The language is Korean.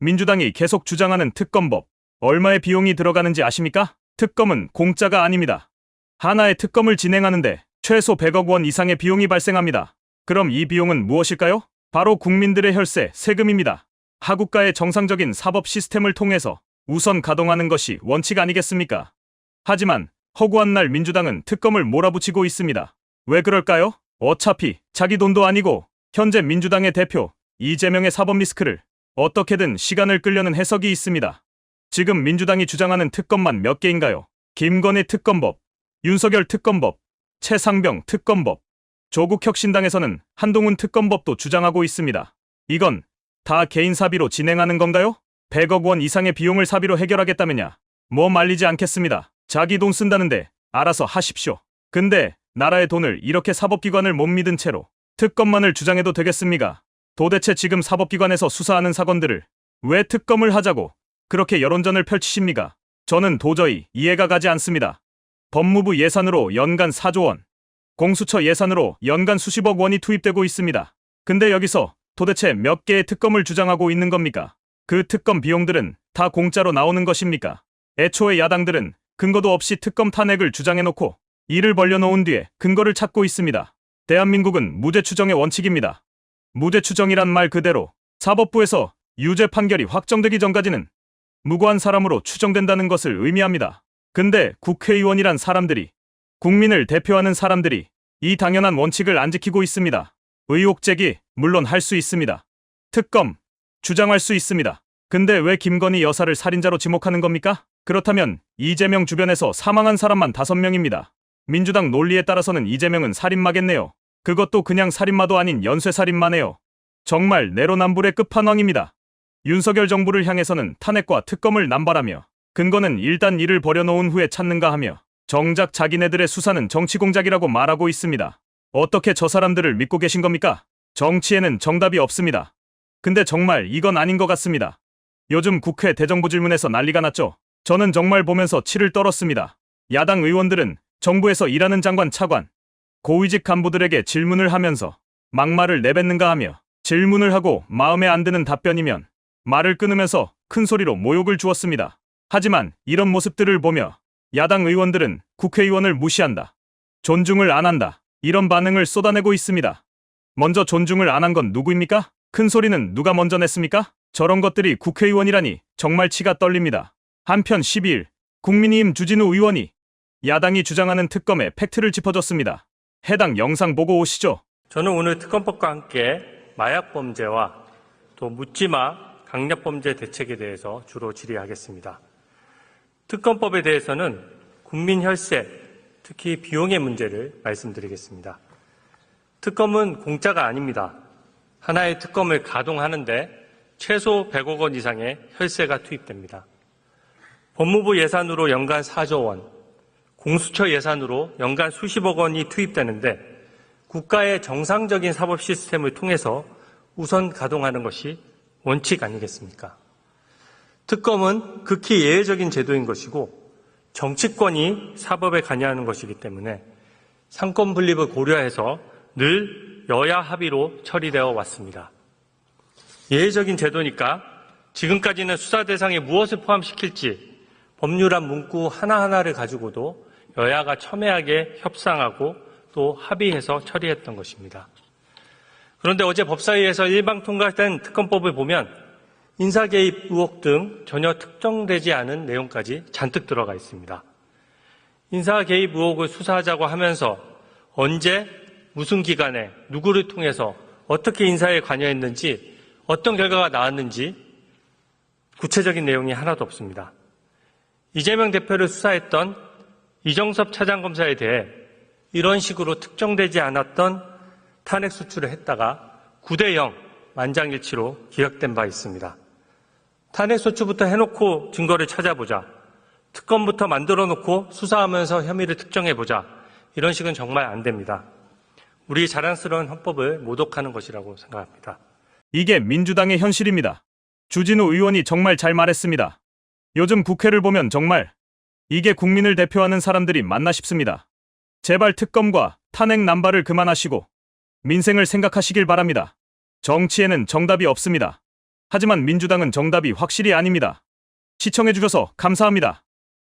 민주당이 계속 주장하는 특검법. 얼마의 비용이 들어가는지 아십니까? 특검은 공짜가 아닙니다. 하나의 특검을 진행하는데 최소 100억 원 이상의 비용이 발생합니다. 그럼 이 비용은 무엇일까요? 바로 국민들의 혈세, 세금입니다. 하국가의 정상적인 사법 시스템을 통해서 우선 가동하는 것이 원칙 아니겠습니까? 하지만 허구한 날 민주당은 특검을 몰아붙이고 있습니다. 왜 그럴까요? 어차피 자기 돈도 아니고 현재 민주당의 대표 이재명의 사법 리스크를 어떻게든 시간을 끌려는 해석이 있습니다. 지금 민주당이 주장하는 특검만 몇 개인가요? 김건희 특검법, 윤석열 특검법, 최상병 특검법, 조국 혁신당에서는 한동훈 특검법도 주장하고 있습니다. 이건 다 개인 사비로 진행하는 건가요? 100억 원 이상의 비용을 사비로 해결하겠다면야 뭐 말리지 않겠습니다. 자기 돈 쓴다는데 알아서 하십시오. 근데 나라의 돈을 이렇게 사법기관을 못 믿은 채로 특검만을 주장해도 되겠습니까? 도대체 지금 사법기관에서 수사하는 사건들을 왜 특검을 하자고 그렇게 여론전을 펼치십니까? 저는 도저히 이해가 가지 않습니다. 법무부 예산으로 연간 4조 원, 공수처 예산으로 연간 수십억 원이 투입되고 있습니다. 근데 여기서 도대체 몇 개의 특검을 주장하고 있는 겁니까? 그 특검 비용들은 다 공짜로 나오는 것입니까? 애초에 야당들은 근거도 없이 특검 탄핵을 주장해놓고 이를 벌려놓은 뒤에 근거를 찾고 있습니다. 대한민국은 무죄 추정의 원칙입니다. 무죄 추정이란 말 그대로 사법부에서 유죄 판결이 확정되기 전까지는 무고한 사람으로 추정된다는 것을 의미합니다. 근데 국회의원이란 사람들이 국민을 대표하는 사람들이 이 당연한 원칙을 안 지키고 있습니다. 의혹 제기 물론 할 수 있습니다. 특검 주장할 수 있습니다. 근데 왜 김건희 여사를 살인자로 지목하는 겁니까? 그렇다면 이재명 주변에서 사망한 사람만 5명입니다. 민주당 논리에 따라서는 이재명은 살인마겠네요. 그것도 그냥 살인마도 아닌 연쇄살인마네요. 정말 내로남불의 끝판왕입니다. 윤석열 정부를 향해서는 탄핵과 특검을 남발하며 근거는 일단 이를 버려놓은 후에 찾는가 하며 정작 자기네들의 수사는 정치 공작이라고 말하고 있습니다. 어떻게 저 사람들을 믿고 계신 겁니까? 정치에는 정답이 없습니다. 근데 정말 이건 아닌 것 같습니다. 요즘 국회 대정부 질문에서 난리가 났죠. 저는 정말 보면서 치를 떨었습니다. 야당 의원들은 정부에서 일하는 장관 차관, 고위직 간부들에게 질문을 하면서 막말을 내뱉는가 하며 질문을 하고 마음에 안 드는 답변이면 말을 끊으면서 큰 소리로 모욕을 주었습니다. 하지만 이런 모습들을 보며 야당 의원들은 국회의원을 무시한다. 존중을 안 한다. 이런 반응을 쏟아내고 있습니다. 먼저 존중을 안 한 건 누구입니까? 큰 소리는 누가 먼저 냈습니까? 저런 것들이 국회의원이라니 정말 치가 떨립니다. 한편 12일 국민의힘 주진우 의원이 야당이 주장하는 특검의 팩트를 짚어줬습니다. 해당 영상 보고 오시죠. 저는 오늘 특검법과 함께 마약 범죄와 또 묻지마 강력 범죄 대책에 대해서 주로 질의하겠습니다. 특검법에 대해서는 국민 혈세, 특히 비용의 문제를 말씀드리겠습니다. 특검은 공짜가 아닙니다. 하나의 특검을 가동하는데 최소 100억 원 이상의 혈세가 투입됩니다. 법무부 예산으로 연간 4조 원, 공수처 예산으로 연간 수십억 원이 투입되는데 국가의 정상적인 사법 시스템을 통해서 우선 가동하는 것이 원칙 아니겠습니까? 특검은 극히 예외적인 제도인 것이고 정치권이 사법에 관여하는 것이기 때문에 상권 분립을 고려해서 늘 여야 합의로 처리되어 왔습니다. 예외적인 제도니까 지금까지는 수사 대상에 무엇을 포함시킬지 법률안 문구 하나하나를 가지고도 여야가 첨예하게 협상하고 또 합의해서 처리했던 것입니다. 그런데 어제 법사위에서 일방 통과된 특검법을 보면 인사 개입 의혹 등 전혀 특정되지 않은 내용까지 잔뜩 들어가 있습니다. 인사 개입 의혹을 수사하자고 하면서 언제 무슨 기간에 누구를 통해서 어떻게 인사에 관여했는지 어떤 결과가 나왔는지 구체적인 내용이 하나도 없습니다. 이재명 대표를 수사했던 이정섭 차장검사에 대해 이런 식으로 특정되지 않았던 탄핵 수출을 했다가 9대 0 만장일치로 기각된 바 있습니다. 탄핵 소추부터 해놓고 증거를 찾아보자. 특검부터 만들어 놓고 수사하면서 혐의를 특정해 보자. 이런 식은 정말 안 됩니다. 우리 자랑스러운 헌법을 모독하는 것이라고 생각합니다. 이게 민주당의 현실입니다. 주진우 의원이 정말 잘 말했습니다. 요즘 국회를 보면 정말 이게 국민을 대표하는 사람들이 맞나 싶습니다. 제발 특검과 탄핵 남발을 그만하시고 민생을 생각하시길 바랍니다. 정치에는 정답이 없습니다. 하지만 민주당은 정답이 확실히 아닙니다. 시청해주셔서 감사합니다.